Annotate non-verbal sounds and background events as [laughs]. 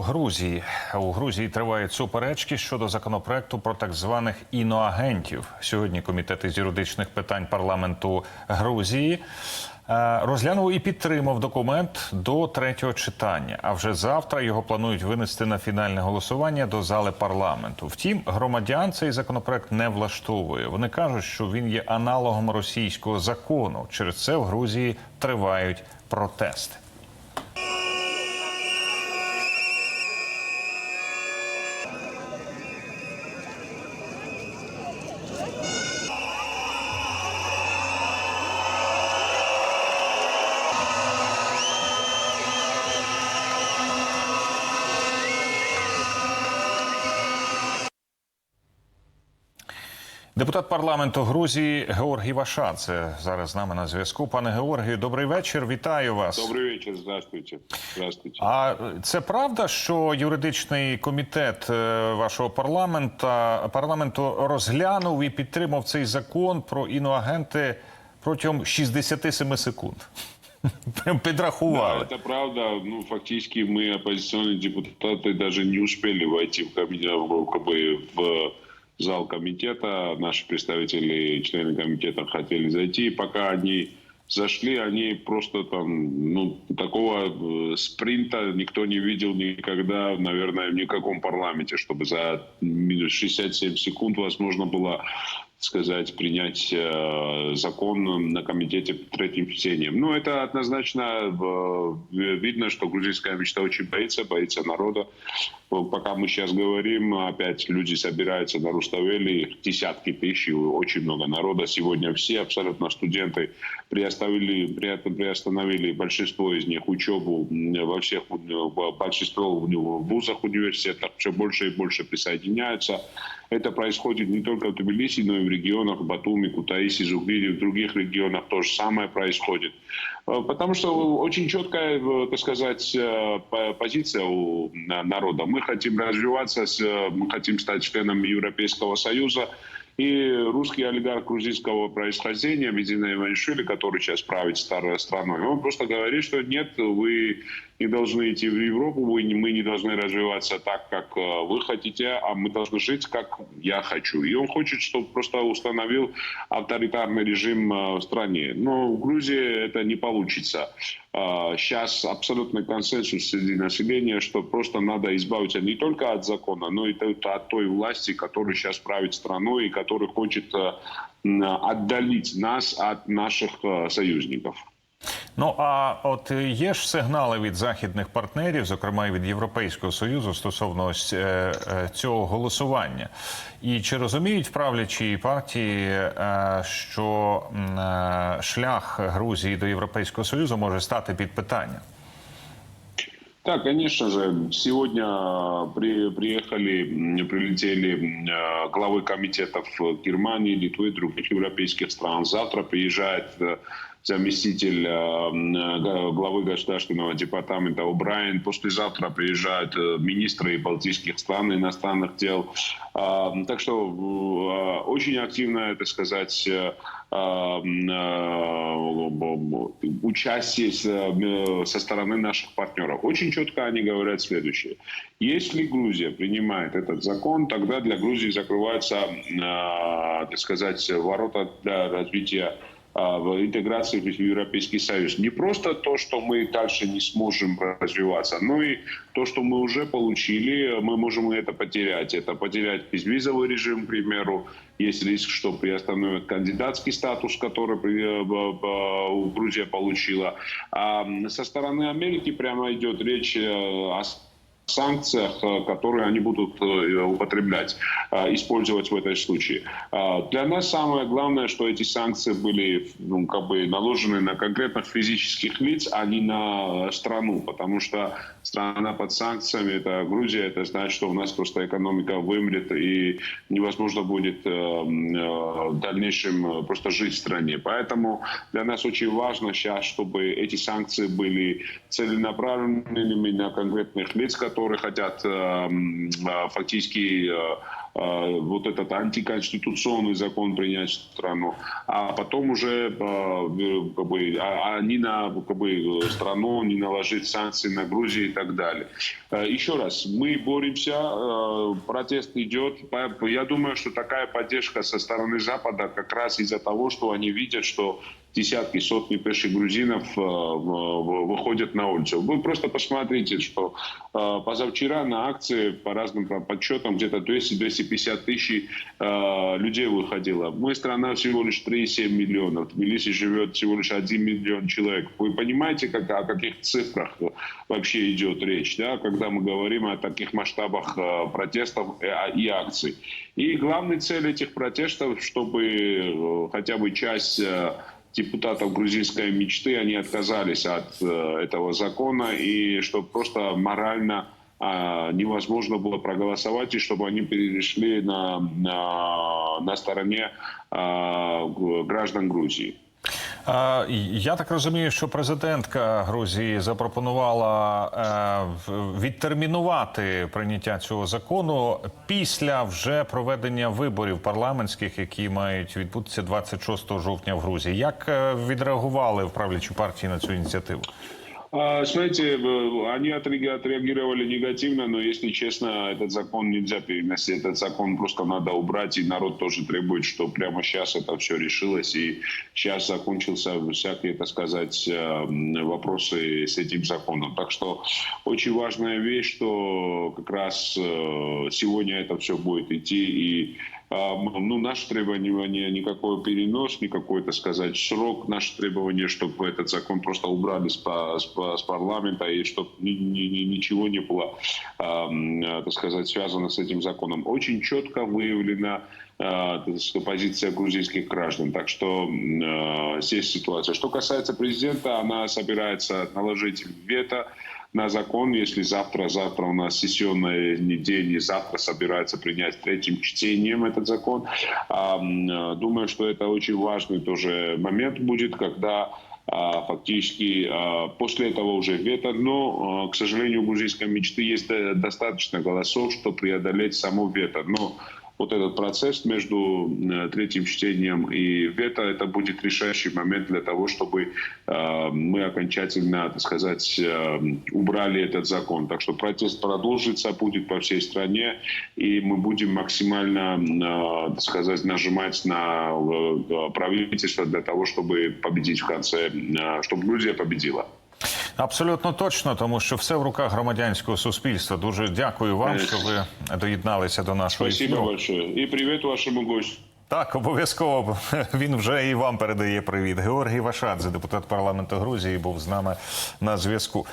Грузії у Грузії тривають суперечки щодо законопроекту про так званих іноагентів. Сьогодні комітет із юридичних питань парламенту Грузії е, розглянув і підтримав документ до третього читання. А вже завтра його планують винести на фінальне голосування до зали парламенту. Втім, громадян цей законопроект не влаштовує. Вони кажуть, що він є аналогом російського закону. Через це в Грузії тривають протести. Депутат парламенту Грузії Георгій Вашадзе зараз з нами на зв'язку. Пане Георгію, добрий вечір. Вітаю вас. Добрый вечер, здравствуйте. Здравствуйте. А це правда, що юридичний комітет е, вашого парламента парламенту розглянув і підтримав цей закон про іноагенти протягом 67 секунд? [laughs] Прям Да, підрахували. это правда. Ну, фактически мы, оппозиционные депутаты, даже не успели войти в, кабинет, в- как бы в зал комитета. Наши представители, члены комитета хотели зайти. Пока они зашли, они просто там, ну, такого э, спринта никто не видел никогда, наверное, в никаком парламенте, чтобы за минус 67 секунд возможно было сказать, принять э, закон на комитете третьим чтением. Ну, это однозначно э, видно, что грузинская мечта очень боится, боится народа. Э, Пока мы сейчас говорим, опять люди собираются на Руставели, десятки тысяч, очень много народа. Сегодня все абсолютно студенты приоставили, при- приостановили большинство из них учебу во всех, большинство в вузах, университетах, все больше и больше присоединяются. Это происходит не только в Тбилиси, но и в регионах Батуми, Кутаиси, Зугири, в других регионах то же самое происходит. Э, Потому что очень четкая, э, так сказать, э, по- позиция у на- народа. Мы хотим развиваться, мы хотим стать членом Европейского Союза. И русский олигарх грузинского происхождения, Медина Иванишвили, который сейчас правит старой страной, он просто говорит, что нет, вы не должны идти в Европу, вы, не- мы не должны развиваться так, как э, вы хотите, а мы должны жить, как я хочу. И он хочет, чтобы просто установил авторитарный режим э, в стране. Но в Грузии это не получится. Сейчас абсолютный консенсус среди населения, что просто надо избавиться не только от закона, но и от той власти, которая сейчас правит страной и которая хочет э, отдалить нас от наших э, союзников. Ну а от е, є ж сигнали від західних партнерів, зокрема і від Європейського союзу, стосовно ось е, е, цього голосування. І чи розуміють в правлячій партії, е, що м, е, шлях Грузії до Європейського союзу може стати під питання? Да, конечно же. Сегодня э, при, приехали, м, прилетели м, э, главы комитетов Германии, Литвы, других европейских стран. Завтра приезжает э, заместитель э, э, главы государственного департамента О'Брайен. Послезавтра приезжают э, министры балтийских стран иностранных дел. А, Так что очень активно, так сказать, э, участие со стороны наших партнеров. Очень четко они говорят следующее. Если Грузия принимает этот закон, тогда для Грузии закрываются, так сказать, ворота для развития а, в интеграции в Европейский Союз. Не просто то, что мы дальше не сможем развиваться, но и то, что мы уже получили, мы можем это потерять. Это потерять безвизовый режим, к примеру. Есть риск, что приостановят кандидатский статус, который э, Грузия получила. А со стороны Америки прямо идет речь э, о санкциях, э, которые они будут э, употреблять, э, использовать в этом случае. А, Для нас самое главное, что эти санкции были ну, как бы наложены на конкретных физических лиц, а не на страну, потому что страна под санкциями, это Грузия, это значит, что у нас просто экономика вымрет и невозможно будет в дальнейшем просто жить в стране. Поэтому для нас очень важно сейчас, чтобы эти санкции были целенаправленными на конкретных лиц, которые которые хотят э, э, фактически э, вот этот антиконституционный закон принять в страну, а потом уже как бы, а- они на как бы, страну не наложить санкции на Грузию и так далее. Еще раз, мы боремся, протест идет. Я думаю, что такая поддержка со стороны Запада как раз из-за того, что они видят, что десятки, сотни тысяч грузинов э, выходят на улицу. Вы просто посмотрите, что э, позавчера на акции, по разным по- подсчетам, где-то 200-250 тысяч э, людей выходило. Мы страна всего лишь 3,7 миллионов. В Тбилиси живет всего лишь 1 миллион человек. Вы понимаете, как, о каких цифрах вообще идет речь, да, когда мы говорим о таких масштабах протестов э, и акций. И главная цель этих протестов, чтобы хотя бы часть депутатов грузинской мечты, они отказались от э, этого закона, и чтобы просто морально а, невозможно было проголосовать, и чтобы они перешли на, на, на стороне а, граждан Грузии. Я так розумію, що президентка Грузії запропонувала е, відтермінувати прийняття цього закону після вже проведення виборів парламентських, які мають відбутися 26 жовтня в Грузії. Як е, відреагували в правлячій партії на цю ініціативу? А, Смотрите, в- они отреаг- отреагировали негативно, но, если честно, этот закон нельзя переносить. Этот закон просто надо убрать, и народ тоже требует, что прямо сейчас это все решилось, и сейчас закончился всякие, так сказать, эм, вопросы с этим законом. Так что очень важная вещь, что как раз э, сегодня это все будет идти, и а, ну, наше требование никакой перенос, никакой, так сказать, срок. Наше требование, чтобы этот закон просто убрали с, с с парламента и чтобы ничего не было, а, а, так сказать, связано с этим законом. Очень четко выявлена сказать, позиция грузинских граждан. Так что а, здесь ситуация. Что касается президента, она собирается наложить вето на закон, если завтра, завтра у нас сессионный день, и завтра собирается принять третьим чтением этот закон. Э, Думаю, что это очень важный тоже момент будет, когда фактически а, после этого уже вето, но, а, к сожалению, у грузинской мечты есть э, достаточно голосов, чтобы преодолеть само вето. Но вот этот процесс между э, третьим чтением и вето, это будет решающий момент для того, чтобы э, мы окончательно, так сказать, э, убрали этот закон. Так что протест продолжится, будет по всей стране, и мы будем максимально, так сказать, нажимать на правительство для того, чтобы победить в конце, чтобы Грузия победила. Абсолютно точно, тому що все в руках громадянського суспільства. Дуже дякую вам, що ви доєдналися до нашого Спасибо большое. і привіт вашому гостю. Так, обов'язково [laughs] він вже і вам передає привіт. Георгій Вашадзе, депутат парламенту Грузії, був з нами на зв'язку.